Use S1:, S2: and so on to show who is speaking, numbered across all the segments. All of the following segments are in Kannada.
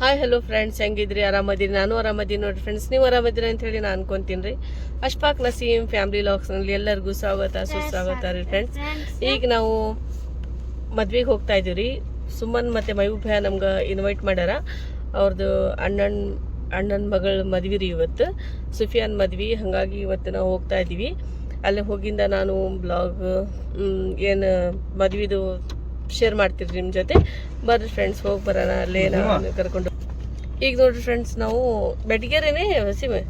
S1: ಹಾಯ್ ಹಲೋ ಫ್ರೆಂಡ್ಸ್ ಹೆಂಗಿದ್ರಿ? ಆರಾಮದಿರಿ? ನಾನು ಆರಾಮದೀನಿ ನೋಡಿ ಫ್ರೆಂಡ್ಸ್ ನೀವು ಆರಾಮದಿರ ಅಂತ ಹೇಳಿ ನಾನು ಅನ್ಕೊಂತೀನಿ ರೀ. ಅಶ್ಫಾಕ್ ನಸೀಮ್ ಫ್ಯಾಮಿಲಿ ಲಾಕ್ಸ್ನಲ್ಲಿ ಎಲ್ಲರಿಗೂ ಸ್ವಾಗತ ಸುಸ್ವಾಗತ ರೀ ಫ್ರೆಂಡ್ಸ್ ಈಗ ನಾವು ಮದ್ವೆಗೆ ಹೋಗ್ತಾ ಇದೀವಿ ರೀ ಸುಮ್ಮನ್ ಮತ್ತು ಮಯೂಬ್ ಭಯ ನಮ್ಗೆ ಇನ್ವೈಟ್ ಮಾಡ್ಯಾರ. ಅವ್ರದ್ದು ಅಣ್ಣನ ಅಣ್ಣನ ಮಗಳ ಮದ್ವೆ ರೀ ಇವತ್ತು. ಸುಫಿಯಾನ್ ಮದ್ವೆ. ಹಾಗಾಗಿ ಇವತ್ತು ನಾವು ಹೋಗ್ತಾ ಇದ್ದೀವಿ. ಅಲ್ಲಿ ಹೋಗಿಂದ ನಾನು ಬ್ಲಾಗ್ ಏನು ಮದ್ವಿದು ಶೇರ್ ಮಾಡ್ತೀರಿ ನಿಮ್ಮ ಜೊತೆ? ಬರ್ರಿ ಫ್ರೆಂಡ್ಸ್ ಹೋಗಿ ಬರೋಣ ಅಲ್ಲೇ ಕರ್ಕೊಂಡು. ಈಗ ನೋಡ್ರಿ ಫ್ರೆಂಡ್ಸ್ ನಾವು ಬೆಟ್ಗೆರೆನೇ ಸಿಮೆ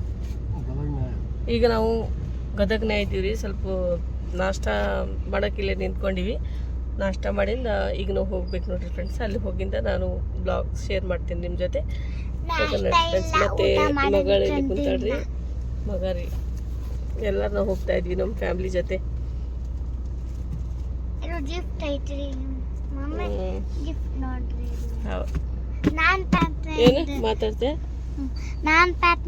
S1: ಈಗ ನಾವು ಗದಗ್ನೇ ಇದ್ದೀವಿ ಸ್ವಲ್ಪ ನಾಷ್ಟ ಮಾಡೋಕ್ಕಿಲ್ಲೇ ನಿಂತ್ಕೊಂಡಿವಿ. ನಾಷ್ಟ ಮಾಡಿಂದ ಈಗ ನಾವು ಹೋಗ್ಬೇಕು ನೋಡ್ರಿ ಫ್ರೆಂಡ್ಸ್ ಅಲ್ಲಿ ಹೋಗಿಂದ ನಾನು ಬ್ಲಾಗ್ ಶೇರ್ ಮಾಡ್ತೀನಿ ನಿಮ್ಮ ಜೊತೆ. ಫ್ರೆಂಡ್ಸ್ ಮತ್ತೆ ಮಗಳಲ್ಲಿ ಕುಂತಾಡ್ರಿ ಮಗ ರೀ ಎಲ್ಲರೂ ನಾವು ಹೋಗ್ತಾ ಇದ್ವಿ ನಮ್ಮ ಫ್ಯಾಮಿಲಿ ಜೊತೆ.
S2: ಇದು ಗಿಫ್ಟ್ ಐತ್ರಿ.
S1: ಏನು ಮಾತಾಡ್ತೆ
S2: ನಾನು ಪ್ಯಾಕ್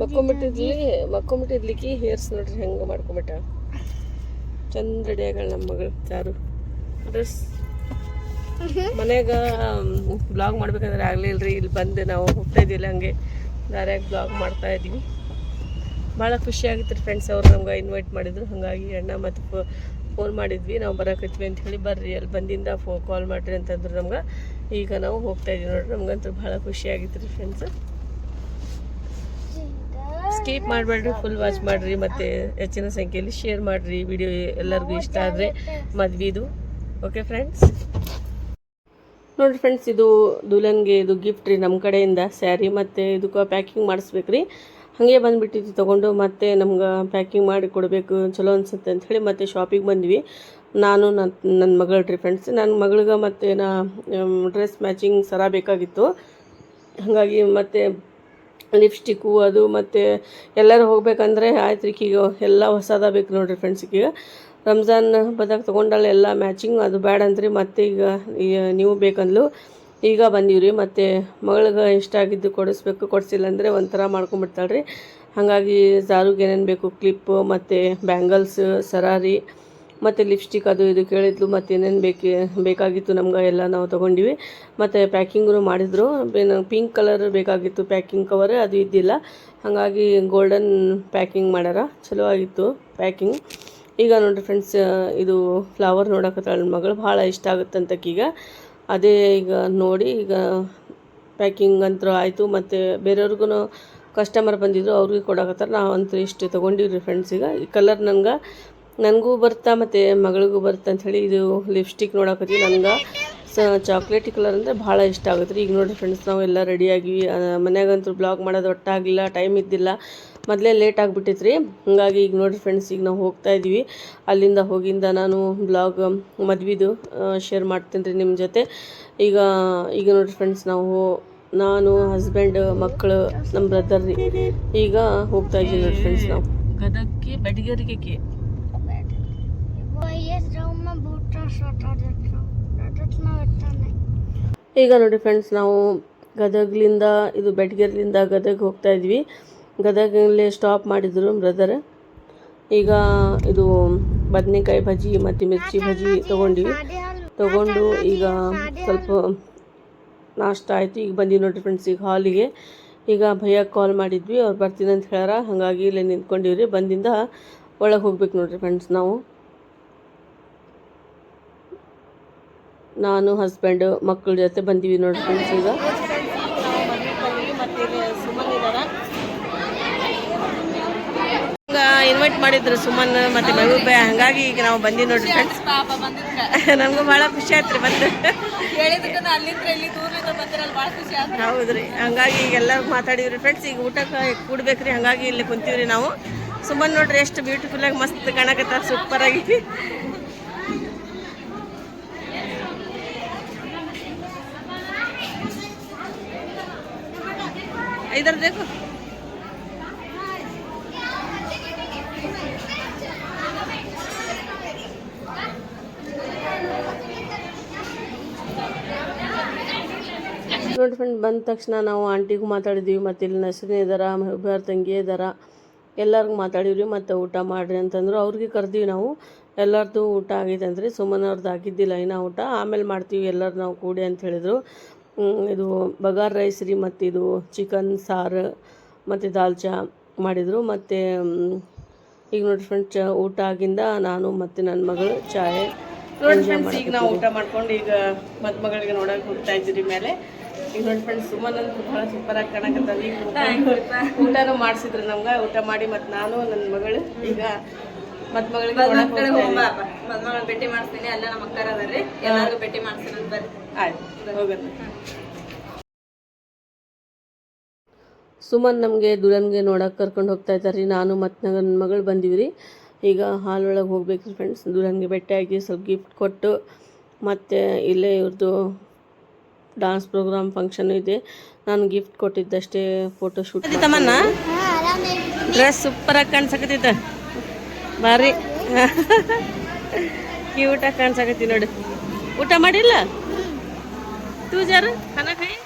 S1: ಮಕ್ಕೊಂಬಿಟ್ಟಿದ್ಲಿ ಮಕ್ಕೊಂಬಿಟ್ಟಿದ್ಲಿಕ್ಕೆ ಹೇರ್ಸ್ ನೋಡ್ರಿ ಹೆಂಗೆ ಮಾಡ್ಕೊಂಬಿಟ್ಟ? ಚಂದ ರೆಡಿ ಆಗಳ ನಮ್ಮ ಮಗಳು ಚಾರು. ಡ್ರೆಸ್ ಮನ್ಯಾಗ ಬ್ಲಾಗ್ ಮಾಡ್ಬೇಕಂದ್ರೆ ಆಗ್ಲಿಲ್ರಿ ಇಲ್ಲಿ ಬಂದು ನಾವು ಹೋಗ್ತಾ ಇದ್ದಿಲ್ಲ ಹಂಗೆ. ದಾರ್ಯಾಗ ಬ್ಲಾಗ್ ಮಾಡ್ತಾ ಇದ್ವಿ. ಭಾಳ ಖುಷಿ ಆಗಿತ್ತು ರೀ ಫ್ರೆಂಡ್ಸ್ ಅವ್ರು ನಮ್ಗೆ ಇನ್ವೈಟ್ ಮಾಡಿದ್ರು. ಹಾಗಾಗಿ ಅಣ್ಣ ಮತ್ತು ಫೋನ್ ಮಾಡಿದ್ವಿ, ನಾವು ಬರಕತ್ವಿ ಅಂತ ಹೇಳಿ ಬರ್ರಿ, ಅಲ್ಲಿ ಬಂದಿಂದ ಫೋ ಕಾಲ್ ಮಾಡಿರಿ ಅಂತಂದ್ರು ನಮ್ಗೆ. ಈಗ ನಾವು ಹೋಗ್ತಾ ಇದೀವಿ ನೋಡ್ರಿ, ನಮ್ಗಂತೂ ಭಾಳ ಖುಷಿ ಆಗಿತ್ತು ರೀ ಫ್ರೆಂಡ್ಸ್ ಸ್ಕಿಪ್ ಮಾಡಬೇಡ್ರಿ ಫುಲ್ ವಾಚ್ ಮಾಡಿರಿ, ಮತ್ತು ಹೆಚ್ಚಿನ ಸಂಖ್ಯೆಯಲ್ಲಿ ಶೇರ್ ಮಾಡಿರಿ ವಿಡಿಯೋ ಎಲ್ಲರಿಗೂ ಇಷ್ಟ ಆದರೆ ಮದ್ವಿದು ಓಕೆ ಫ್ರೆಂಡ್ಸ್ ನೋಡಿರಿ ಫ್ರೆಂಡ್ಸ್ ಇದು ದುಲನ್ಗೆ ಇದು ಗಿಫ್ಟ್ ರೀ ನಮ್ಮ ಕಡೆಯಿಂದ ಸ್ಯಾರಿ ಮತ್ತು ಇದಕ್ಕೆ ಪ್ಯಾಕಿಂಗ್ ಮಾಡಿಸ್ಬೇಕು ರೀ ಹಾಗೆ ಬಂದ್ಬಿಟ್ಟಿತ್ತು ತೊಗೊಂಡು ಮತ್ತೆ ನಮ್ಗೆ ಪ್ಯಾಕಿಂಗ್ ಮಾಡಿ ಕೊಡಬೇಕು, ಚಲೋ ಅನ್ಸುತ್ತೆ ಅಂತ ಹೇಳಿ ಮತ್ತೆ ಶಾಪಿಗೆ ಬಂದ್ವಿ. ನಾನು ನನ್ನ ನನ್ನ ಮಗಳ ರೀ ಫ್ರೆಂಡ್ಸ್ ನನ್ನ ಮಗಳಿಗೆ ಮತ್ತೆ ನಾ ಡ್ರೆಸ್ ಮ್ಯಾಚಿಂಗ್ ಸರ ಬೇಕಾಗಿತ್ತು. ಹಾಗಾಗಿ ಮತ್ತೆ ಲಿಪ್ಸ್ಟಿಕ್ಕು ಅದು ಮತ್ತು ಎಲ್ಲರೂ ಹೋಗ್ಬೇಕಂದ್ರೆ ಆಯ್ತು ರೀ ಈಗ ಎಲ್ಲ ಹೊಸದ ಬೇಕು ನೋಡಿರಿ ಫ್ರೆಂಡ್ಸಿಗೆ ರಂಜಾನ್ ಬದಾಗ ತೊಗೊಂಡಲ್ಲ ಎಲ್ಲ ಮ್ಯಾಚಿಂಗ್ ಅದು ಬ್ಯಾಡ ಅಂದ್ರಿ ಮತ್ತೆ ಈಗ ನೀವು ಬೇಕಂದ್ಲು. ಈಗ ಬಂದೀವಿ ಮತ್ತು ಮಗಳಿಗೆ ಇಷ್ಟ ಆಗಿದ್ದು ಕೊಡಿಸ್ಬೇಕು, ಕೊಡಿಸಿಲ್ಲ ಅಂದರೆ ಒಂಥರ ಮಾಡ್ಕೊಂಬಿಡ್ತಾಳೆ ರೀ ಹಾಗಾಗಿ ಜಾರುಗೆ ಏನೇನು ಬೇಕು ಕ್ಲಿಪ್ಪು ಮತ್ತು ಬ್ಯಾಂಗಲ್ಸ್ ಸರಾರಿ ಮತ್ತು ಲಿಪ್ಸ್ಟಿಕ್ ಅದು ಇದು ಕೇಳಿದ್ಲು, ಮತ್ತು ಏನೇನು ಬೇಕು, ಬೇಕಾಗಿತ್ತು ನಮ್ಗೆ, ಎಲ್ಲ ನಾವು ತೊಗೊಂಡಿವಿ. ಮತ್ತು ಪ್ಯಾಕಿಂಗೂ ಮಾಡಿದ್ರು. ಪಿಂಕ್ ಕಲರ್ ಬೇಕಾಗಿತ್ತು ಪ್ಯಾಕಿಂಗ್ ಕವರ್ ಅದು ಇದ್ದಿಲ್ಲ. ಹಾಗಾಗಿ ಗೋಲ್ಡನ್ ಪ್ಯಾಕಿಂಗ್ ಮಾಡ್ಯಾರ. ಚಲೋ ಆಗಿತ್ತು ಪ್ಯಾಕಿಂಗ್ ಈಗ ನೋಡಿರಿ ಫ್ರೆಂಡ್ಸ್ ಇದು ಫ್ಲವರ್ ನೋಡಕತ್ತಾಳ ಮಗಳು, ಭಾಳ ಇಷ್ಟ ಆಗುತ್ತಂತಕ್ಕೀಗ ಅದೇ ಈಗ ನೋಡಿ, ಈಗ ಪ್ಯಾಕಿಂಗ್ ಅಂತೂ ಆಯಿತು. ಮತ್ತು ಬೇರೆಯವ್ರಿಗೂ ಕಸ್ಟಮರ್ ಬಂದಿದ್ದರು ಅವ್ರಿಗೆ ಕೊಡಕತ್ತಾರ. ನಾವು ಅಂತೂ ಇಷ್ಟು ತೊಗೊಂಡಿವ್ರಿ ಫ್ರೆಂಡ್ಸ್ ಈಗ. ಈ ಕಲರ್ ನಂಗೆ ನನಗೂ ಬರ್ತಾ ಮತ್ತು ಮಗಳಿಗೂ ಬರ್ತಾ ಅಂಥೇಳಿ ಇದು ಲಿಪ್ಸ್ಟಿಕ್ ನೋಡಕತ್ತಿ ನಂಗೆ ಸ ಚಾಕ್ಲೇಟಿ ಕಲರ್ ಅಂದರೆ ಭಾಳ ಇಷ್ಟ ಆಗುತ್ತೆ ರೀ. ಈಗ ನೋಡಿರಿ ಫ್ರೆಂಡ್ಸ್ ನಾವು ಎಲ್ಲ ರೆಡಿಯಾಗಿವಿ ಮನ್ಯಾಗಂತೂ ಬ್ಲಾಗ್ ಮಾಡೋದು ಒಟ್ಟಾಗಲಿಲ್ಲ ಟೈಮ್ ಇದ್ದಿಲ್ಲ. ಮೊದಲೇ ಲೇಟ್ ಆಗಿಬಿಟ್ಟಿತ್ತು ರೀ ಹಾಗಾಗಿ ಈಗ ನೋಡಿರಿ ಫ್ರೆಂಡ್ಸ್ ಈಗ ನಾವು ಹೋಗ್ತಾ ಇದ್ದೀವಿ ಅಲ್ಲಿಂದ ಹೋಗಿಂದ ನಾನು ಬ್ಲಾಗ್ ಮದ್ವಿದು ಶೇರ್ ಮಾಡ್ತೀನಿ ರೀ ನಿಮ್ಮ ಜೊತೆ. ಈಗ ಈಗ ನೋಡಿರಿ ಫ್ರೆಂಡ್ಸ್ ನಾವು ನಾನು ಹಸ್ಬೆಂಡ್ ಮಕ್ಕಳು ನಮ್ಮ ಬ್ರದರ್ ರೀ. ಈಗ ಹೋಗ್ತಾ ಇದ್ದೀವಿ ನೋಡಿ ಫ್ರೆಂಡ್ಸ್ ನಾವು. ಗದಗಕ್ಕೆ ಬಡಿಗರಿಗೆ
S2: Boyes Roma Butra Shotadetro. That's my return.
S1: ಈಗ ನೋಡಿ ಫ್ರೆಂಡ್ಸ್ ನಾವು ಗದಗ್ಲಿಂದ ಇದು ಬೆಟ್ಗೆರ್ಲಿಂದ ಗದಗ್ ಹೋಗ್ತಾ ಇದ್ವಿ. ಗದಗಲ್ಲಿ ಸ್ಟಾಪ್ ಮಾಡಿದ್ರು ಬ್ರದರ್ ಈಗ ಇದು ಬದನೆಕಾಯಿ ಬಜ್ಜಿ ಮತ್ತು ಮಿರ್ಚಿ ಬಜ್ಜಿ ತೊಗೊಂಡಿವಿ. ತೊಗೊಂಡು ಈಗ ಸ್ವಲ್ಪ ನಾಷ್ಟ ಆಯಿತು. ಈಗ ಬಂದೀವಿ ನೋಡಿರಿ ಫ್ರೆಂಡ್ಸ್ ಈಗ ಹಾಲಿಗೆ ಈಗ ಭಯಕ್ಕೆ ಕಾಲ್ ಮಾಡಿದ್ವಿ. ಅವ್ರು ಬರ್ತೀನಿ ಅಂತ ಹೇಳ್ಯಾರ. ಹಾಗಾಗಿ ಇಲ್ಲೇ ನಿಂತ್ಕೊಂಡಿವ್ರಿ. ಬಂದಿಂದ ಒಳಗೆ ಹೋಗ್ಬೇಕು ನೋಡಿರಿ ಫ್ರೆಂಡ್ಸ್ ನಾವು. ನಾನು ಹಸ್ಬೆಂಡ್ ಮಕ್ಕಳ ಜೊತೆ ಬಂದೀವಿ ನೋಡಿ ಫ್ರೆಂಡ್ಸ್ ಈಗ. ಇನ್ವೈಟ್ ಮಾಡಿದ್ರು ಸುಮನ್ ಮತ್ತೆ ಮಹಬೂಬ್ ಹಂಗಾಗಿ ಈಗ ನಾವು ಬಂದಿ ನೋಡ್ರಿ ಫ್ರೆಂಡ್ಸ್ ಪಾಪ ನಮಗೂ ಭಾಳ ಖುಷಿ ಆಯ್ತು ರೀ ಬಂದು ಅಲ್ಲಿಂದ ಇಲ್ಲಿ ಹೌದ್ರಿ. ಹಂಗಾಗಿ ಈಗ ಎಲ್ಲರೂ ಮಾತಾಡಿದ್ರಿ ಫ್ರೆಂಡ್ಸ್ ಈಗ ಊಟಕ್ಕೆ ಕೂಡ್ಬೇಕ್ರಿ ಹಂಗಾಗಿ ಇಲ್ಲಿ ಕುಂತೀವ್ರಿ ನಾವು. ಸುಮ್ಮನೆ ನೋಡ್ರಿ ಎಷ್ಟು ಬ್ಯೂಟಿಫುಲ್ ಆಗಿ ಮಸ್ತ್ ಕಾಣಕತ್ತ ಸೂಪರಾಗಿ ಇದರ ಬೇಕು? ನೋಡಿ ಫ್ರೆಂಡ್ ಬಂದ ತಕ್ಷಣ ನಾವು ಆಂಟಿಗೂ ಮಾತಾಡಿದ್ವಿ ಮತ್ತು ಇಲ್ಲಿ ನಸರಿನ ಇದಾರ ಮಹಬಾರ್ ತಂಗಿ ಇದಾರ ಎಲ್ಲರಿಗೂ ಮಾತಾಡಿವ್ರಿ ಮತ್ತು ಊಟ ಮಾಡಿರಿ ಅಂತಂದ್ರು. ಅವ್ರಿಗೆ ಕರೆದಿವಿ ನಾವು. ಎಲ್ಲರದ್ದು ಊಟ ಆಗೈತೆ ಅಂದ್ರಿ. ಸುಮ್ಮನವ್ರದ್ದು ಆಗಿದ್ದಿಲ್ಲ ಇನ್ನೂ ಊಟ. ಆಮೇಲೆ ಮಾಡ್ತೀವಿ ಎಲ್ಲರು ನಾವು ಕೂಡಿ ಅಂತ ಹೇಳಿದರು. ಇದು ಬಗಾರ್ ರೈಸ್ ರೀ ಮತ್ತು ಇದು ಚಿಕನ್ ಸಾರು ಮತ್ತು ದಾಲ್ ಚಾ ಮಾಡಿದರು. ಮತ್ತು ಈಗ ನೋಡಿ ಫ್ರೆಂಡ್ಸ್ ಚ ಊಟ ಆಗಿಂದ ನಾನು ಮತ್ತು ನನ್ನ ಮಗಳು ಚಾಯ್ ನೋಡಿ ಫ್ರೆಂಡ್ಸ್ ಈಗ ನಾವು ಊಟ ಮಾಡ್ಕೊಂಡು ಈಗ ಮದ್ಮಗಳಿಗೆ ನೋಡಕ್ಕೆ ಹೋಗ್ತಾ ಇದ್ದೀರಿ ಮೇಲೆ. ಈಗ ನೋಡಿ ಫ್ರೆಂಡ್ಸ್ ಸುಮ್ಮನೆ ಅಂತೂ ಭಾಳ ಸೂಪರಾಗಿ ಆಗಿ ಈಗ ಊಟ- ಊಟನೂ ಮಾಡಿಸಿದ್ರು ನಮ್ಗೆ. ಊಟ ಮಾಡಿ ಮತ್ತೆ ನಾನು ನನ್ನ ಮಗಳು ಈಗ ಮತ್ ಮಗಳಿಗೆ ನೋಡಕ್.
S3: ಮದ್ಮಗಳ ಭೇಟಿ ಮಾಡಿಸ್ತೀನಿ ಅಲ್ಲ ನಮ್ಮ ಅಕ್ಕರ ಅದಾರ್ರಿ. ಎಲ್ಲಾರ್ಗು ಭೇಟಿ ಬರ್ರಿ
S1: ಆಯ್ತು ಸುಮನ್ ನಮಗೆ ದುರನ್ಗೆ ನೋಡಕ್ಕೆ ಕರ್ಕೊಂಡು ಹೋಗ್ತಾ ಇದ್ದಾರೆ ನಾನು ಮತ್ತೆ ನನ್ನ ಮಗಳು ಬಂದೀವಿ ರೀ ಈಗ ಹಾಲ್ ಒಳಗೆ ಹೋಗ್ಬೇಕು ಫ್ರೆಂಡ್ಸ್ ದುಲ್ಹನ್ಗೆ ಭೇಟಿಯಾಗಿ ಸ್ವಲ್ಪ ಗಿಫ್ಟ್ ಕೊಟ್ಟು ಮತ್ತೆ ಇಲ್ಲೇ ಇವ್ರದ್ದು ಡಾನ್ಸ್ ಪ್ರೋಗ್ರಾಮ್ ಫಂಕ್ಷನ್ ಇದೆ. ನಾನು ಗಿಫ್ಟ್ ಕೊಟ್ಟಿದ್ದಷ್ಟೇ ಫೋಟೋ ಶೂಟ್ ತಮ್ಮನ್ನ ಡ್ರೆಸ್ ಸೂಪರಾಗಿ ಬಾರಿ. ಭಾರಿ ಕ್ಯೂಟಾಗಿ ಕಾಣ್ಸಕತ್ತಿ ನೋಡಿ. ಊಟ ಮಾಡಿಲ್ಲ? ತೂ ಜಾರು ಖಾನ ಖಾಯಿ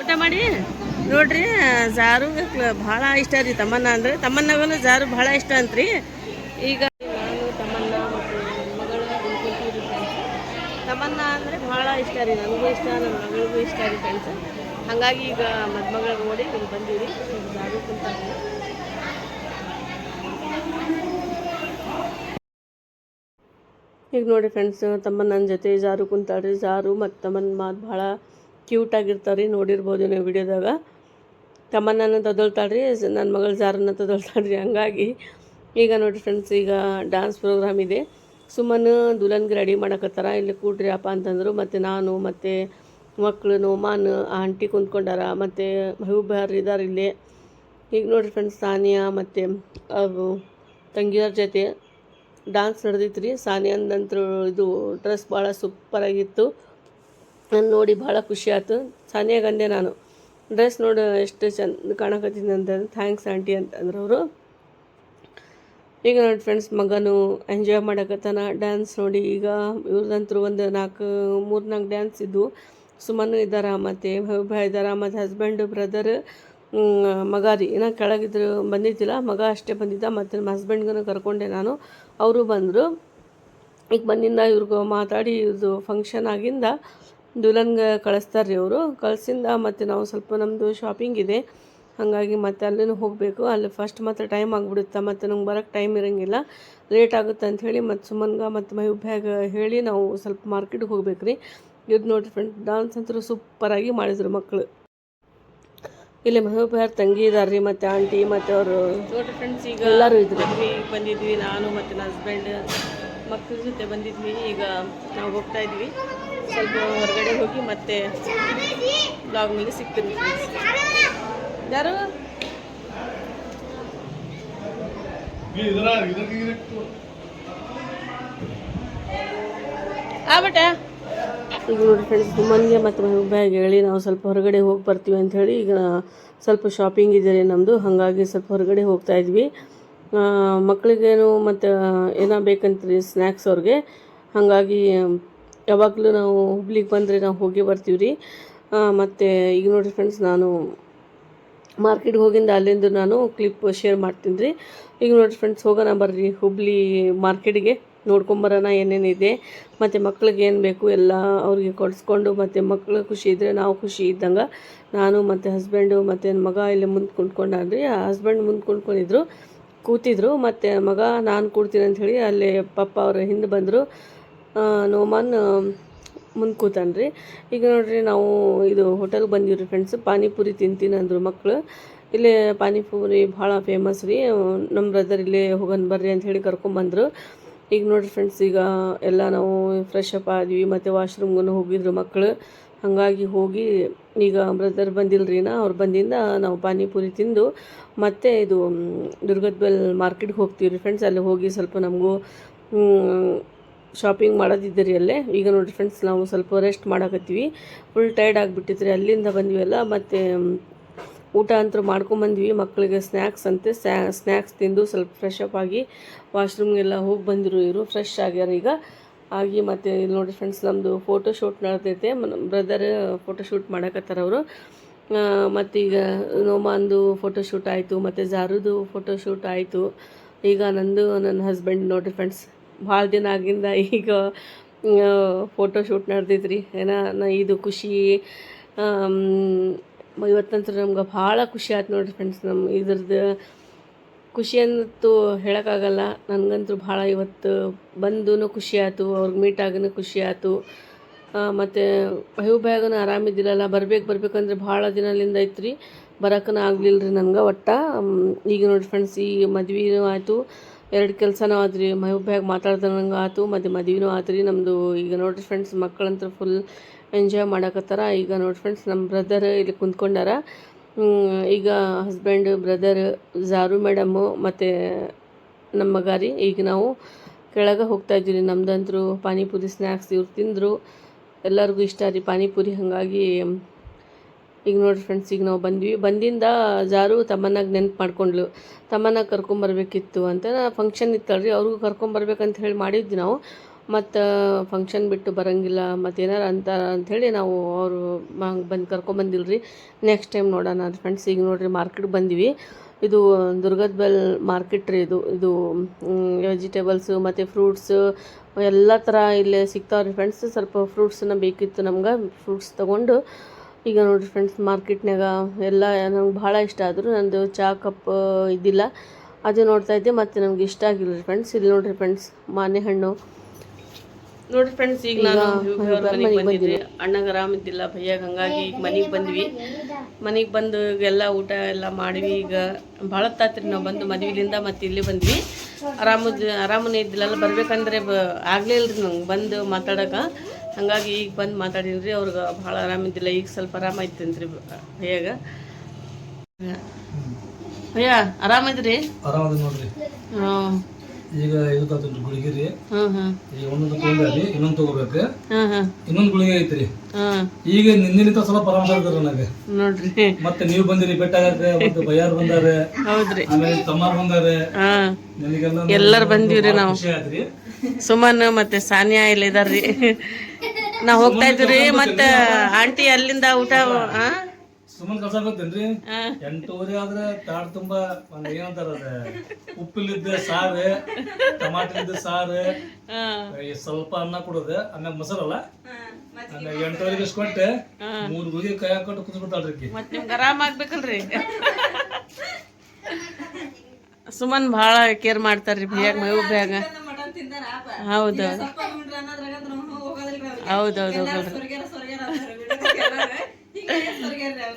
S1: ಊಟ ಮಾಡಿ? ನೋಡ್ರಿ, ಜಾರು ಭಾಳ ಇಷ್ಟ ರೀ ತಮ್ಮನ್ನ ಅಂದ್ರೆ. ತಮ್ಮನ್ನಗೂ ಜಾರು ಭಾಳ ಇಷ್ಟ ಅಂತ್ರಿ. ಈಗ ನಾನು ತಮ್ಮನ್ನ ಮತ್ತು ನನ್ನ ಮಗಳು ಉಳ್ಕೊತೀವಿ ಫ್ರೆಂಡ್ಸ್ ತಮ್ಮನ್ನ ಅಂದರೆ ಭಾಳ ಇಷ್ಟ ರೀ ನನಗೂ ಇಷ್ಟ ನನ್ನ ಮಗಳಿಗೂ ಇಷ್ಟ ರೀ ಫ್ರೆಂಡ್ಸ್ ಹಾಗಾಗಿ ಈಗ ಮದುಮಗಳಿಗೆ ನೋಡಿ ಇಲ್ಲಿ ಬಂದೀವಿ ರೀ ಜಾರು ಕುಂತಾಗ ಈಗ ನೋಡಿ ಫ್ರೆಂಡ್ಸ್ ತಮ್ಮ ನನ್ನ ಜೊತೆ ಜಾರು ಕುಂತಾಳ್ರಿ. ಜಾರು ಮತ್ತು ತಮ್ಮನ ಮಾತು ಭಾಳ ಕ್ಯೂಟ್ ರೀ ನೋಡಿರ್ಬೋದು ನೀವು ವಿಡಿಯೋದಾಗ. ತಮ್ಮನನ್ನ ತದೊಳ್ತಾಳೆ ರೀ ನನ್ನ ಮಗಳು ಜಾರನ್ನ ರೀ ಹಂಗಾಗಿ ಈಗ ನೋಡಿ ಫ್ರೆಂಡ್ಸ್ ಈಗ ಡ್ಯಾನ್ಸ್ ಪ್ರೋಗ್ರಾಮ್ ಇದೆ. ಸುಮ್ಮನೆ ದುಲನ್ಗೆ ರೆಡಿ ಮಾಡಕತ್ತಾರ. ಇಲ್ಲಿ ಕೂಡ್ರಿ ಅಪ್ಪ ಅಂತಂದರು, ಮತ್ತು ನಾನು, ಮತ್ತು ಮಕ್ಕಳು ನೋಮಾನ್, ಆಂಟಿ ಕುಂತ್ಕೊಂಡಾರ, ಮತ್ತು ಹೂಬಾರ್ ಇದಾರೆ ಇಲ್ಲಿ. ಈಗ ನೋಡಿರಿ ಫ್ರೆಂಡ್ಸ್ ಸಾನಿಯಾ ಮತ್ತು ಅವು ತಂಗಿಯವ್ರ ಜೊತೆ ಡಾನ್ಸ್ ನಡೆದಿತ್ತು ರೀ ಸಾನಿಯಂದಂತೂ ಇದು ಡ್ರೆಸ್ ಭಾಳ ಸೂಪರಾಗಿತ್ತು ನಾನು ನೋಡಿ ಭಾಳ ಖುಷಿ ಆಯ್ತು ಸಾನಿಯಾಗಂದೆ ನಾನು. ಡ್ರೆಸ್ ನೋಡು, ಎಷ್ಟು ಚೆಂದ ಕಾಣಕತ್ತೀನಿ ಅಂತಂದ್ರೆ ಥ್ಯಾಂಕ್ಸ್ ಆಂಟಿ ಅಂತಂದ್ರು ಅವರು. ಈಗ ನೋಡಿ ಫ್ರೆಂಡ್ಸ್ ಮಗನು ಎಂಜಾಯ್ ಮಾಡಕತ್ತಾನ ಡ್ಯಾನ್ಸ್ ನೋಡಿ. ಈಗ ಇವ್ರದಂತರು ಒಂದು ನಾಲ್ಕು, ಮೂರು, ನಾಲ್ಕು ಡ್ಯಾನ್ಸ್ ಇದ್ವು ಸುಮನು ಇದ್ದಾರ ಮತ್ತು ಇದ್ದಾರ ಮತ್ತು ಹಸ್ಬೆಂಡ್ ಬ್ರದರ್ ಮಗ ರೀ. ಏನೋ ಕೆಳಗಿದ್ರು ಬಂದಿದ್ದಿಲ್ಲ. ಮಗ ಅಷ್ಟೇ ಬಂದಿದ್ದ. ಮತ್ತು ನಮ್ಮ ಹಸ್ಬೆಂಡ್ಗೂ ಕರ್ಕೊಂಡೆ ನಾನು. ಅವರು ಬಂದರು. ಈಗ ಬಂದಿಂದ ಇವ್ರಿಗೂ ಮಾತಾಡಿ ಇದು ಫಂಕ್ಷನ್ ಆಗಿಂದ ದುಲನ್ಗೆ ಕಳಿಸ್ತಾರೆ ರೀ ಅವರು. ಕಳ್ಸಿಂದ ಮತ್ತು ನಾವು ಸ್ವಲ್ಪ ನಮ್ಮದು ಶಾಪಿಂಗ್ ಇದೆ. ಹಾಗಾಗಿ ಮತ್ತೆ ಅಲ್ಲೇ ಹೋಗಬೇಕು. ಅಲ್ಲಿ ಫಸ್ಟ್ ಮಾತ್ರ ಟೈಮ್ ಆಗಿಬಿಡುತ್ತೆ? ಮತ್ತು ನಂಗೆ ಬರೋಕ್ಕೆ ಟೈಮ್ ಇರೋಂಗಿಲ್ಲ. ಲೇಟ್ ಆಗುತ್ತೆ ಅಂತ ಹೇಳಿ ಮತ್ತು ಸುಮನ್ಗ ಮತ್ತು ಮೈಬ್ಯಾಗ ಹೇಳಿ ನಾವು ಸ್ವಲ್ಪ ಮಾರ್ಕೆಟ್ಗೆ ಹೋಗ್ಬೇಕು ರೀ ಇದು ನೋಡಿರಿ ಫ್ರೆಂಡ್ ಡಾನ್ಸ್ ಅಂತೂ ಸೂಪರಾಗಿ ಮಾಡಿದ್ರು ಮಕ್ಕಳು ಇಲ್ಲಿ ಮಹಬೂಬಾರ್ ತಂಗಿ ಇದ್ದಾರೆ ರೀ ಮತ್ತು ಆಂಟಿ ಮತ್ತು ಅವರು ನೋಡಿರಿ ಫ್ರೆಂಡ್ಸ್ ಈಗ ಎಲ್ಲರೂ ಇದ್ರು. ಬಂದಿದ್ವಿ. ನಾನು ಮತ್ತು ನನ್ನ ಹಸ್ಬೆಂಡ್ ಮಕ್ಕಳ ಜೊತೆ ಬಂದಿದ್ವಿ. ಈಗ ನಾವು ಹೋಗ್ತಾ ಇದ್ವಿ. ಸ್ವಲ್ಪ ಹೊರಗಡೆ ಹೋಗಿ ಮತ್ತೆ ಬ್ಲಾಗ್ ಮೇಲೆ ಫ್ರೆಂಡ್ಸ್ ಯಾರು? ಈಗ ನೋಡಿ ಫ್ರೆಂಡ್ಸ್ ಸುಮ್ಮನಿಗೆ ಮತ್ತು ಬ್ಯಾಗ್ ಹೇಳಿ ನಾವು ಸ್ವಲ್ಪ ಹೊರಗಡೆ ಹೋಗಿ ಬರ್ತೀವಿ ಅಂತ ಹೇಳಿ ಈಗ ಸ್ವಲ್ಪ ಶಾಪಿಂಗ್ ಇದೆ ರೀ ನಮ್ಮದು ಹಾಗಾಗಿ ಸ್ವಲ್ಪ ಹೊರಗಡೆ ಹೋಗ್ತಾ ಇದ್ವಿ. ಮಕ್ಕಳಿಗೇನು ಮಕ್ಳಿಗೇನು ಮತ್ತು ಏನೋ ಬೇಕಂತ್ರಿ ಸ್ನ್ಯಾಕ್ಸ್ ಅವ್ರಿಗೆ. ಹಾಗಾಗಿ ಯಾವಾಗಲೂ ನಾವು ಹುಬ್ಳಿಗೆ ಬಂದರೆ ನಾವು ಹೋಗಿ ಬರ್ತೀವಿ ರೀ ಮತ್ತು ಈಗ ನೋಡಿರಿ ಫ್ರೆಂಡ್ಸ್ ನಾನು ಮಾರ್ಕೆಟ್ಗೆ ಹೋಗಿಂದ ಅಲ್ಲಿಂದ ನಾನು ಕ್ಲಿಪ್ ಶೇರ್ ಮಾಡ್ತೀನಿ ರೀ. ಈಗ ನೋಡಿ ಫ್ರೆಂಡ್ಸ್ ಹೋಗೋಣ ಬರ್ರಿ ಹುಬ್ಳಿ ಮಾರ್ಕೆಟ್ಗೆ ನೋಡ್ಕೊಂಬರೋಣ ಏನೇನಿದೆ ಮತ್ತು ಮಕ್ಳಿಗೆ ಏನು ಬೇಕು ಎಲ್ಲ ಅವ್ರಿಗೆ ಕೊಡಿಸ್ಕೊಂಡು ಮತ್ತು ಮಕ್ಳು ಖುಷಿ ಇದ್ದರೆ ನಾವು ಖುಷಿ ಇದ್ದಂಗೆ ನಾನು ಮತ್ತು ಹಸ್ಬೆಂಡು ಮತ್ತು ನನ್ನ ಮಗ ಇಲ್ಲಿ ಮುಂದೆ ಕುಂತ್ಕೊಂಡ್ರಿ ಹಸ್ಬೆಂಡ್ ಮುಂದೆ ಕುಂತ್ಕೊಂಡಿದ್ರು, ಕೂತಿದ್ರು. ಮತ್ತು ಮಗ ನಾನು ಕೂಡ್ತೀನಿ ಅಂಥೇಳಿ ಅಲ್ಲಿ ಪಪ್ಪ ಅವರು ಹಿಂದೆ ಬಂದರು. ನೋಮಾನ್ ಮುಂದೆ ಕೂತಾನ್ರಿ. ಈಗ ನೋಡ್ರಿ ನಾವು ಇದು ಹೋಟೆಲ್ಗೆ ಬಂದೀವಿ ರೀ ಫ್ರೆಂಡ್ಸ್ ಪಾನಿಪುರಿ ತಿಂತೀನಿ ಅಂದರು ಮಕ್ಕಳು ಇಲ್ಲೇ ಪಾನಿಪುರಿ ಭಾಳ ಫೇಮಸ್ ರೀ. ನಮ್ಮ ಬ್ರದರ್ ಇಲ್ಲೇ ಹೋಗನ್ ಬರ್ರಿ ಅಂತ ಹೇಳಿ ಕರ್ಕೊಂಬಂದರು ಈಗ ನೋಡ್ರಿ ಫ್ರೆಂಡ್ಸ್ ಈಗ ಎಲ್ಲ ನಾವು ಫ್ರೆಶ್ ಅಪ್ ಆದ್ವಿ. ಮತ್ತು ವಾಶ್ರೂಮ್ಗೂ ಹೋಗಿದ್ರು ಮಕ್ಕಳು ಹಾಗಾಗಿ ಹೋಗಿ ಈಗ ಬ್ರದರ್ ಬಂದಿಲ್ಲರಿ ನಾ. ಅವ್ರು ಬಂದಿಂದ ನಾವು ಪಾನಿಪುರಿ ತಿಂದು ಮತ್ತೆ ಇದು ದುರ್ಗದ ಬೆಲ್ ಮಾರ್ಕೆಟ್ಗೆ ಹೋಗ್ತೀವಿ ರೀ ಫ್ರೆಂಡ್ಸ್ ಅಲ್ಲಿ ಹೋಗಿ ಸ್ವಲ್ಪ ನಮಗೂ ಶಾಪಿಂಗ್ ಮಾಡೋದಿದ್ದೀರಿ ಅಲ್ಲೇ? ಈಗ ನೋಡಿರಿ ಫ್ರೆಂಡ್ಸ್ ನಾವು ಸ್ವಲ್ಪ ರೆಸ್ಟ್ ಮಾಡಕತ್ತೀವಿ. ಫುಲ್ ಟೈರ್ಡ್ ಆಗಿಬಿಟ್ಟಿದ್ರಿ. ಅಲ್ಲಿಂದ ಬಂದ್ವಿಲ್ಲ ಮತ್ತು ಊಟ ಅಂತೂ ಮಾಡ್ಕೊಂಬಂದ್ವಿ ಮಕ್ಕಳಿಗೆ ಸ್ನ್ಯಾಕ್ಸ್ ಅಂತೆ ಸ್ನ್ಯಾಕ್ಸ್ ತಿಂದು ಸ್ವಲ್ಪ ಫ್ರೆಶ್ ಅಪ್ ಆಗಿ ವಾಶ್ರೂಮ್ಗೆಲ್ಲ ಹೋಗಿ ಬಂದಿರು ಇವರು. ಫ್ರೆಶ್ ಆಗ್ಯಾರ ಈಗ. ಆಗಿ ಮತ್ತು ಇಲ್ಲಿ ನೋಡಿ ಫ್ರೆಂಡ್ಸ್ ನಮ್ಮದು ಫೋಟೋ ಶೂಟ್ ನಡೆದೈತೆ. ಬ್ರದರ್ ಫೋಟೋ ಶೂಟ್ ಮಾಡಕತ್ತಾರ ಅವರು. ಮತ್ತೀಗ ನೋಮಾಂದು ಫೋಟೋ ಶೂಟ್ ಆಯಿತು, ಮತ್ತು ಜಾರುದು ಫೋಟೋ ಶೂಟ್ ಆಯಿತು. ಈಗ ನಂದು, ನನ್ನ ಹಸ್ಬೆಂಡ್ ನೋಡಿರಿ ಫ್ರೆಂಡ್ಸ್ ಭಾಳ ದಿನ ಆಗಿಂದ ಈಗ ಫೋಟೋ ಶೂಟ್ ನಡೆದೈತ್ರಿ ಏನ, ನಾ ಇದು ಖುಷಿ
S4: ಇವತ್ತಂತೂ ನಮ್ಗೆ ಭಾಳ ಖುಷಿ ಆಯ್ತು ನೋಡಿರಿ ಫ್ರೆಂಡ್ಸ್ ನಮ್ಮ ಇದ್ರದ್ದು ಖುಷಿ ಅಂತೂ ಹೇಳೋಕ್ಕಾಗಲ್ಲ, ನನಗಂತೂ ಭಾಳ ಇವತ್ತು ಬಂದೂ ಖುಷಿ ಆಯ್ತು ಅವ್ರಿಗೆ ಮೀಟ್ ಆಗನೂ ಖುಷಿ ಆಯ್ತು ಮತ್ತು ಬ್ಯಾಗನ ಆರಾಮಿದ್ದಿಲ್ಲಲ್ಲ ಬರ್ಬೇಕು ಬರ್ಬೇಕಂದ್ರೆ ಭಾಳ ದಿನದಿಂದ ಐತ್ರಿ. ಬರೋಕ್ಕೂ ಆಗಲಿಲ್ಲ ರೀ ನಂಗೆ ಒಟ್ಟು. ಈಗ ನೋಡಿ ಫ್ರೆಂಡ್ಸ್ ಈ ಮದ್ವೆನೂ ಆಯಿತು. ಎರಡು ಕೆಲಸನೂ ಆದ್ರಿ ಮೈಬ್ಯಾಗ ಮಾತಾಡ್ದಂಗೆ ಆಯ್ತು ಮತ್ತು ಮದುವೆನೂ ಆತ್ರಿ ನಮ್ಮದು ಈಗ ನೋಡಿರಿ ಫ್ರೆಂಡ್ಸ್ ಮಕ್ಕಳಂತೂ ಫುಲ್ ಎಂಜಾಯ್ ಮಾಡಕತ್ತಾರ. ಈಗ ನೋಡಿರಿ ಫ್ರೆಂಡ್ಸ್ ನಮ್ಮ ಬ್ರದರ್ ಇಲ್ಲಿ ಕುಂತ್ಕೊಂಡಾರ. ಈಗ ಹಸ್ಬೆಂಡ್ ಬ್ರದರ್ ಜಾರು ಮೇಡಮ್ಮು ಮತ್ತು ನಮ್ಮ ಮಗ ಈಗ ನಾವು ಕೆಳಗೆ ಹೋಗ್ತಾ ಇದ್ದೀವಿ ನಮ್ದಂತರೂ ಪಾನಿಪುರಿ ಸ್ನ್ಯಾಕ್ಸ್ ಇವ್ರು ತಿಂದರು. ಎಲ್ಲರಿಗೂ ಇಷ್ಟ ರೀ ಪಾನಿಪುರಿ. ಹಾಗಾಗಿ ಈಗ ನೋಡಿ ಫ್ರೆಂಡ್ಸ್ ಈಗ ನಾವು ಬಂದ್ವಿ. ಬಂದಿಂದ ಜಾರು ತಮ್ಮನಾಗ ನೆನ್ಪು ಮಾಡ್ಕೊಂಡ್ಲು. ತಮ್ಮನಾಗ ಕರ್ಕೊಂಬರ್ಬೇಕಿತ್ತು ಅಂತ. ಫಂಕ್ಷನ್ ಇತ್ತಲ್ರಿ, ಅವ್ರಿಗೂ ಕರ್ಕೊಂಬರ್ಬೇಕಂತ ಹೇಳಿ ಮಾಡಿದ್ವಿ ನಾವು. ಮತ್ತು ಫಂಕ್ಷನ್ ಬಿಟ್ಟು ಬರೋಂಗಿಲ್ಲ ಮತ್ತು ಏನಾರು ಅಂತ ಅಂಥೇಳಿ ನಾವು ಅವರು ಬಂದು ಕರ್ಕೊಂಬಂದಿಲ್ಲ ರೀ ನೆಕ್ಸ್ಟ್ ಟೈಮ್ ನೋಡೋಣ ಫ್ರೆಂಡ್ಸ್ ಈಗ ನೋಡಿರಿ ಮಾರ್ಕೆಟ್ಗೆ ಬಂದ್ವಿ. ಇದು ದುರ್ಗದ ಬೆಲ್ ಮಾರ್ಕೆಟ್ ರೀ ಇದು. ಇದು ವೆಜಿಟೇಬಲ್ಸು ಮತ್ತು ಫ್ರೂಟ್ಸು ಎಲ್ಲ ಥರ ಇಲ್ಲೇ ಸಿಗ್ತಾವ್ರಿ ಫ್ರೆಂಡ್ಸ್ ಸ್ವಲ್ಪ ಫ್ರೂಟ್ಸನ್ನ ಬೇಕಿತ್ತು ನಮ್ಗೆ. ಫ್ರೂಟ್ಸ್ ತೊಗೊಂಡು ಈಗ ನೋಡಿರಿ ಫ್ರೆಂಡ್ಸ್ ಮಾರ್ಕೆಟ್ನಾಗ ಎಲ್ಲ ನಂಗೆ ಭಾಳ ಇಷ್ಟ ಆದರೂ ನಂದು ಚಹಾ ಕಪ್ ಇದ್ದಿಲ್ಲ ಅದು ನೋಡ್ತಾ ಇದ್ದೆ ಮತ್ತು ನಮ್ಗೆ ಇಷ್ಟ ಆಗಿಲ್ಲ ರೀ ಫ್ರೆಂಡ್ಸ್ ಇಲ್ಲಿ ನೋಡಿರಿ ಫ್ರೆಂಡ್ಸ್ ಮಾನೆ ಹಣ್ಣು. ನೋಡ್ರಿ ಫ್ರೆಂಡ್ಸ್ ಈಗ ನಾನು ಮನೆಗೆ ಬಂದಿದ್ರಿ ಅಣ್ಣಗೆ ಆರಾಮಿದ್ದಿಲ್ಲ ಭಯ್ಯಾಗ ಹಂಗಾಗಿ ಈಗ ಮನೆಗೆ ಬಂದ್ವಿ. ಮನೆಗೆ ಬಂದು ಎಲ್ಲ ಊಟ ಎಲ್ಲ ಮಾಡಿವಿ. ಈಗ ಭಾಳ ತಾತ್ರಿ ನಾವು ಬಂದು ಮದುವೆಲಿಂದ ಮತ್ತೆ ಇಲ್ಲಿ ಬಂದ್ವಿ. ಆರಾಮದ ಆರಾಮನೇ ಇದ್ದಿಲ್ಲ. ಬರ್ಬೇಕಂದ್ರೆ ಬ ಆಗಲೇ ರೀ ನಂಗೆ ಬಂದು ಮಾತಾಡಕ್ಕೆ ಹಂಗಾಗಿ ಈಗ ಬಂದು ಮಾತಾಡೀನಿ ರೀ ಅವ್ರಿಗೆ ಭಾಳ ಆರಾಮಿದ್ದಿಲ್ಲ ಈಗ ಸ್ವಲ್ಪ ಆರಾಮಾಯ್ತಂತ್ರಿ ಭಯ್ಯಾಗ. ಭಯ್ಯ ಆರಾಮದ್ರಿ
S5: ಆರಾಮದ ನೋಡ್ರಿ.
S4: ಹಾಂ.
S5: ಈಗ ಇದು ತಾತನ್ರಿ ಗುಳಿಗೆ ರೀ. ಈಗ ಒಂದೊಂದು ತಗೊಂಡ್ರಿ ಇನ್ನೊಂದು ತಗೋಬೇಕು. ಇನ್ನೊಂದು ಗುಳಿಗೆ ಐತ್ರಿ. ಈಗ ನಿನ್ನಿಂದ ಸ್ವಲ್ಪ ಪರಾಮರ್ಶ ನನಗೆ.
S4: ನೋಡ್ರಿ.
S5: ಮತ್ತೆ ನೀವು ಬಂದಿರಿ ಬೆಟ್ಟಾಗಕ್ಕೆ ಮತ್ತೆ ಬಯ್ಯಾರ್ ಬಂದಾರೆ.
S4: ಹೌದ್ರಿ.
S5: ಆಮೇಲೆ ತಮ್ಮಾರ್ ಬಂದಾರೆ.
S4: ಎಲ್ಲರೂ ಬಂದೀವ್ರಿ ನಾವು. ಸುಮನ್ ಮತ್ತೆ ಸಾನಿಯಾ ಇಲ್ಲ ಇದಾರ್ರಿ. ನಾವ್ ಹೋಗ್ತಾ ಇದ್ರಿ ಮತ್ತ ಆಂಟಿ ಅಲ್ಲಿಂದ ಊಟ?
S5: ಸುಮ್ಮನೆ ಕಸ ಗೊತ್ತೇನ್ರಿ. ಎಂಟೂವರೆ ಆದ್ರೆ ತಾಡ್ ತುಂಬಾ ಒಂದ್ ಏನಂತಾರ ಅದ ಉಪ್ಪಿಲಿದ್ದ ಸಾರು ಟಮಾಟಿಲಿದ್ದ ಸಾರು ಸ್ವಲ್ಪ ಅನ್ನ ಕೊಡೋದು ಆಮ್ಯಾಗ ಮೊಸರಲ್ಲ ಆಮ್ಯಾಗ ಎಂಟೂವರೆಗೆ ಇಷ್ಟು ಕೊಟ್ಟೆ ಮೂರ್ ಗುರಿ ಕೈ ಹಾಕೊಂಡು ಕುತ್ಬಿಡ್ತಾಳ್ರಿ ಮತ್ತೆ
S4: ಮತ್ ನಿಮ್ಗೆ ಆರಾಮ ಆಗ್ಬೇಕಲ್ರಿ? ಸುಮನ್ ಬಹಳ ಕೇರ್ ಮಾಡ್ತಾರ್ರಿ ಬ್ಯಾಗ್
S3: ಬ್ಯಾಗ. ತಿಂದಾರ ಆಪ.
S4: ಹೌದು ಹೌದೌದು.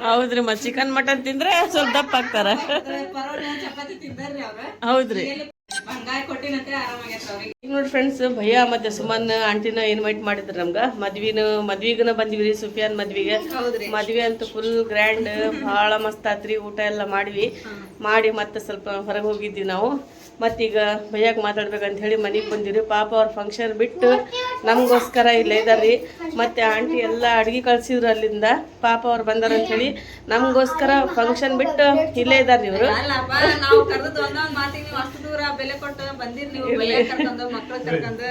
S4: ಹೌದ್ರಿ ಮತ್ ಚಿಕನ್ ಮಟನ್ ತಿಂದ್ರೆ ಸ್ವಲ್ಪ ದಪ್ಪ ಆಗ್ತಾರ. ಹೌದ್ರಿ ನೋಡಿ ಫ್ರೆಂಡ್ಸ್ ಭಯ ಮತ್ತೆ ಸುಮನ್ ಆಂಟಿನ ಇನ್ವೈಟ್ ಮಾಡಿದ್ರು ನಮ್ಗೆ. ಮದ್ವಿನ ಮದ್ವಿಗನ ಬಂದಿವಿ ರೀ ಸುಫಿಯಾನ್ ಮದ್ವಿಗೆ. ಮದ್ವೆ ಅಂತೂ ಫುಲ್ ಗ್ರ್ಯಾಂಡ್ ಭಾಳ ಮಸ್ತ್ ಆತ್ರಿ ಊಟ ಎಲ್ಲ ಮಾಡಿವಿ. ಮಾಡಿ ಮತ್ತೆ ಸ್ವಲ್ಪ ಹೊರಗೆ ಹೋಗಿದ್ವಿ ನಾವು. ಮತ್ತೀಗ ಭಯಕ್ ಮಾತಾಡ್ಬೇಕಂತ ಹೇಳಿ ಮನೆಗೆ ಬಂದಿವ್ರಿ ಪಾಪ ಅವ್ರ ಫಂಕ್ಷನ್ ಬಿಟ್ಟು ನಮಗೋಸ್ಕರ ಇಲ್ಲೇ ಇದಾರ್ರಿ ಮತ್ತೆ ಆಂಟಿ ಎಲ್ಲ ಅಡ್ಗೆ ಕಳ್ಸಿದ್ರು ಅಲ್ಲಿಂದ. ಪಾಪ ಅವ್ರು ಬಂದಾರ ಅಂತ ಹೇಳಿ ನಮಗೋಸ್ಕರ ಫಂಕ್ಷನ್ ಬಿಟ್ಟು ಇಲ್ಲೇ ಇದಾರ್ರಿ ಇವರು.
S3: ಬೆಲೆ ಕೊಟ್ಟು ಬಂದಿರಿ ನೀವು ಬೆಲೆ ಕರ್ಕೊಂಡು ಮಕ್ಳು ಕರ್ಕೊಂಡು.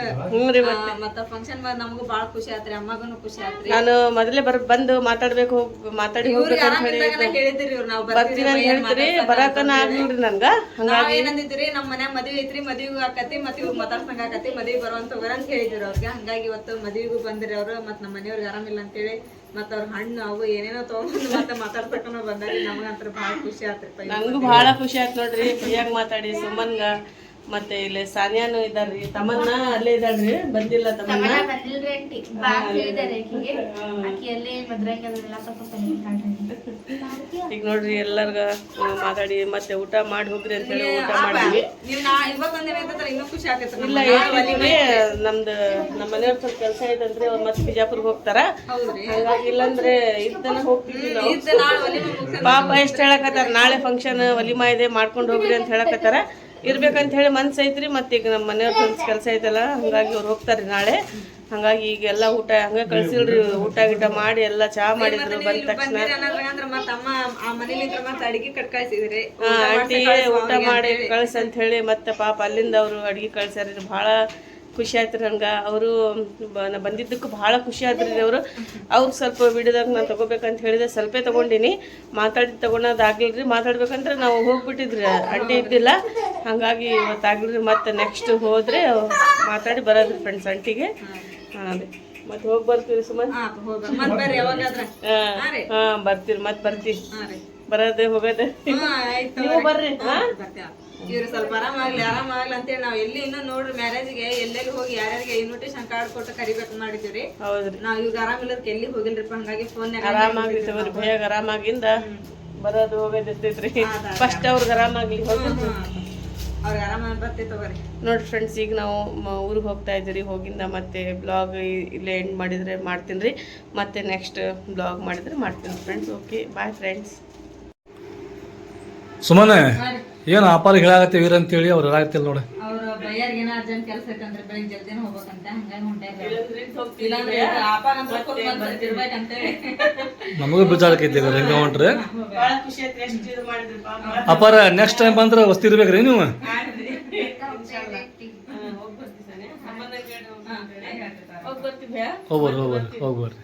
S3: ಮತ್ತ ಫಂಕ್ಷನ್ ಬಂದ್ ನಮಗೂ ಬಾಳ ಖುಷಿ ಆತ್ರಿ ಅಮ್ಮಗನು ಖುಷಿ ಆತ್ರಿ.
S4: ನಾನು ಮೊದಲೇ ಬರ್ ಬಂದು ಮಾತಾಡ್ಬೇಕು ಹೋಗ್ ಮಾತಾಡಿ ಹೇಳಿ
S3: ಆರಾಮಿದ್ದಾಗ ಹೇಳಿದ್ರಿ. ಇವ್ರು ನಾವು
S4: ಬರ್ತೀನಿ ಅಂತ ಹೇಳ್ತೀರಿ ಬರಾಕನ ಆಗ್ಲಿಲ್ರಿ ನನ್ಗ
S3: ನಾವ್ ಏನಂದಿದ್ರಿ ನಮ್ಮ ಮನ್ಯಾಗ ಮದ್ವಿ ಐತ್ರಿ ಮದ್ವಿಗೂ ಆಕತಿ ಮತ್ ಇವ್ ಮಾತಾಡ್ಸಂಗ ಆಕತಿ ಮದ್ವಿ ಬರುವಂತ ಅಂತ ಹೇಳಿದ್ರು ಅವ್ರಿಗೆ. ಹಂಗಾಗಿ ಇವತ್ತು ಮದ್ವಿಗೂ ಬಂದ್ರಿ ಅವ್ರು ಮತ್ ನಮ್ಮ ಮನೆಯವ್ರಿಗೆ ಆರಾಮಿಲ್ಲ ಅಂತೇಳಿ ಮತ್ತ ಅವ್ರ ಹಣ್ಣು ಅವು ಏನೇನೋ ತಗೊಂಡ್ ಮತ್ತೆ ಮಾತಾಡ್ಸಕನ ಬಂದಾರಿ. ನಮಗಂತ್ರ ಬಹಳ ಖುಷಿ ಆತ್ರಿ
S4: ನಂಗೂ ಬಹಳ ಖುಷಿ ಆಯ್ತು ನೋಡ್ರಿ ಫ್ರೀಯಾಗ ಮಾತಾಡಿ ಸುಮನ್ಗ. ಮತ್ತೆ ಇಲ್ಲಿ ಸಾನಿಯಾನು ಇದಾರ್ರಿ ತಮನ್ನ ಅಲ್ಲೇ ಇದಾಳ್ರಿ ಬಂದಿಲ್ಲ ತಮನ್ನ ಈಗ ನೋಡ್ರಿ ಎಲ್ಲಾರ್ಗ ಮಾತಾಡಿ ಮತ್ತೆ ಊಟ ಮಾಡಿ ಹೋಗ್ರಿ ಅಂತ ಹೇಳಿ ಊಟ ಮಾಡಿದ್ವಿ
S3: ಆಗತ್ತೆ
S4: ಇಲ್ಲ ನಮ್ದು ನಮ್ಮ ಮನೆಯವ್ರ ಸ್ವಲ್ಪ ಕೆಲಸ ಐತಂದ್ರೆ ಅವ್ರು ಮತ್ತೆ ಬಿಜಾಪುರ್ಗೆ ಹೋಗ್ತಾರ. ಹಂಗಾಗಿ ಇಲ್ಲಂದ್ರೆ ಇದ್ದನ ಹೋಗ್ತಿದ್ವಿ ಪಾಪ ಎಷ್ಟು ಹೇಳಕತ್ತಾರ ನಾಳೆ ಫಂಕ್ಷನ್ ಒಲಿಮಾ ಇದೆ ಮಾಡ್ಕೊಂಡು ಹೋಗ್ರಿ ಅಂತ ಹೇಳಕತ್ತಾರ. ಇರ್ಬೇಕಂತ ಹೇಳಿ ಮನ್ಸು ಐತ್ರಿ ಮತ್ತೆ ಈಗ ನಮ್ಮ ಮನೆಯವ್ರ ಕೆಲಸ ಐತಲ್ಲ ಹಂಗಾಗಿ ಅವ್ರು ಹೋಗ್ತಾರೆ ನಾಳೆ. ಹಂಗಾಗಿ ಈಗ ಎಲ್ಲ ಊಟ ಹಂಗೆ ಕಳ್ಸಿಲ್ರಿ ಊಟ ಗಿಟ ಮಾಡಿ ಎಲ್ಲ ಚಹಾ ಮಾಡಿದ್ರು ಬಂದ ತಕ್ಷಣ. ಆಂಟಿ ಊಟ ಮಾಡಿ ಕಳ್ಸ ಅಂತ ಹೇಳಿ ಮತ್ತೆ ಪಾಪ ಅಲ್ಲಿಂದ ಅವರು ಅಡಿಗೆ ಕಳ್ಸ್ಯಾರ ಭಾಳ ಖುಷಿ ಆಯ್ತು ನಂಗೆ ಅವರು ಬಂದಿದ್ದಕ್ಕೂ ಭಾಳ ಖುಷಿ ಆದ್ರಿ ಅವರು. ಅವ್ರು ಸ್ವಲ್ಪ ವಿಡಿಯೋದಾಗ ನಾನು ತೊಗೋಬೇಕಂತ ಹೇಳಿದೆ ಸ್ವಲ್ಪೇ ತಗೊಂಡಿನಿ. ಮಾತಾಡಿ ತಗೊಳೋದು ಆಗ್ಲಿಲ್ರಿ ಮಾತಾಡ್ಬೇಕಂದ್ರೆ ನಾವು ಹೋಗ್ಬಿಟ್ಟಿದ್ರಿ. ಅಂಟಿ ಇದ್ದಿಲ್ಲ. ಹಾಗಾಗಿ ಇವತ್ತು ಮತ್ತು ಮತ್ತೆ ನೆಕ್ಸ್ಟ್ ಹೋದರೆ ಮಾತಾಡಿ ಬರೋದ್ರಿ ಫ್ರೆಂಡ್ಸ್ ಅಂಟಿಗೆ. ಅದೇ ಮತ್ತೆ ಹೋಗಿ ಬರ್ತೀವಿ ಸುಮಾರು
S3: ಹಾ
S4: ಹಾ
S3: ಹಾ
S4: ಹಾ ಬರ್ತೀರಿ. ಮತ್ತೆ ಬರ್ತೀವಿ
S3: ಹಾ
S4: ಬರೋದೇ ಹೋಗೋದೇ.
S3: ಹಾ
S4: ನೀವು ಬರ್ರಿ. ಹಾ
S3: ಇವ್ರು ಸ್ವಲ್ಪ ಆರಾಮಾಗ್ಲಿ ಆರಾಮಾಗ್ಲಿ ಅಂತೇಳಿ ನಾವ್ ಎಲ್ಲಿ ಇನ್ನೂ ನೋಡ್ರಿ ಮ್ಯಾರೇಜ್ಗೆ ಎಲ್ಲೆಲ್ಲಿ ಹೋಗಿ ಯಾರ್ಯಾರಿಗೆ ಇನ್ವಿಟೇಷನ್ ಕಾರ್ಡ್ ಕೊಟ್ಟು ಕರಿಬೇಕು ಮಾಡಿದ್ವಿ
S4: ಹೌದ್ರಿ.
S3: ನಾವ್ ಇವಾಗ ಆರಾಮಿಲ್ಲದಕ್ಕೆ ಎಲ್ಲಿ ಹೋಗಿಲ್ರಿಪ್ಪ? ಹಂಗಾಗಿ ಫೋನ್
S4: ಆರಾಮಾಗ್ಲಿ ತಗೋರಿ ಬೇಗ ಆರಾಮಾಗಿಂದ ಬರೋದು ಹೋಗೋದಿರ್ತೈತ್ರಿ. ಫಸ್ಟ್ ಅವ್ರಿಗೆ ಆರಾಮಾಗ್ಲಿ ಹೋಗಿ
S3: ಅವ್ರಿಗೆ ಆರಾಮ ಬರ್ತೈತೆ ತಗೋರಿ.
S4: ನೋಡಿ ಫ್ರೆಂಡ್ಸ್ ಈಗ ನಾವು ಊರಿಗೆ ಹೋಗ್ತಾ ಇದ್ದೀರಿ ಹೋಗಿಂದ ಮತ್ತೆ ಬ್ಲಾಗ್ ಇಲ್ಲೇ ಎಂಡ್ ಮಾಡಿದ್ರೆ ಮಾಡ್ತೀನಿ ರೀ ಮತ್ತೆ ನೆಕ್ಸ್ಟ್ ಬ್ಲಾಗ್ ಮಾಡಿದ್ರೆ ಮಾಡ್ತೀನಿ ಫ್ರೆಂಡ್ಸ್ ಓಕೆ ಬಾಯ್ ಫ್ರೆಂಡ್ಸ್
S5: ಸುಮ್ಮನೆ ಏನು ಅಪಾರ ಹೇಳಾಗತ್ತೆ ವೀರ ಅಂತೇಳಿ ಅವ್ರು ಹೇಳಾಗತ್ತಿಲ್ಲ ನೋಡಿ.
S3: ಅವ್ರ ಬಯ್ಯಾರ್ಗೆ ಏನೋ ಅರ್ಜೆಂಟ್ ಕೆಲಸ ಐತಂದ್ರೆ ಬೆಳಿಗ್ಗೆ ಜಲ್ದಿನ ಹೋಗ್ಬೇಕಂತ ಹಂಗಾಗಿ ಹೊಂಟ್ಯಾರ ಇಲ್ಲಾಂದ್ರೆ ಆಪಾಗ ಬರ್ತಿರ್ಬೇಕಂತೇಳಿ.
S5: ನಮಗೂ ಬಿಜಾಳಕೈತಿ ಹೆಂಗ ಹೊಂಟ್ರಿ.
S4: ಭಾಳ ಖುಷಿ ಆಯ್ತು ಎಷ್ಟು ಇದು ಮಾಡಿದ್ರಿ ಪಾಪ
S5: ಅಪಾರ ನೆಕ್ಸ್ಟ್ ಟೈಮ್ ಬಂದ್ರೆ ವಸ್ತಿ ಇರ್ಬೇಕ್ರಿ ನೀವು?
S4: ಹೋಗಿ ಕೇಳಿ ಹೋಗಿ ಬರ್ತೀವಿ
S5: ಹೋಗ್ಬರ್ರಿ ಹೋಗ್ಬರ್ರಿ ಹೋಗ್ಬರ್ರಿ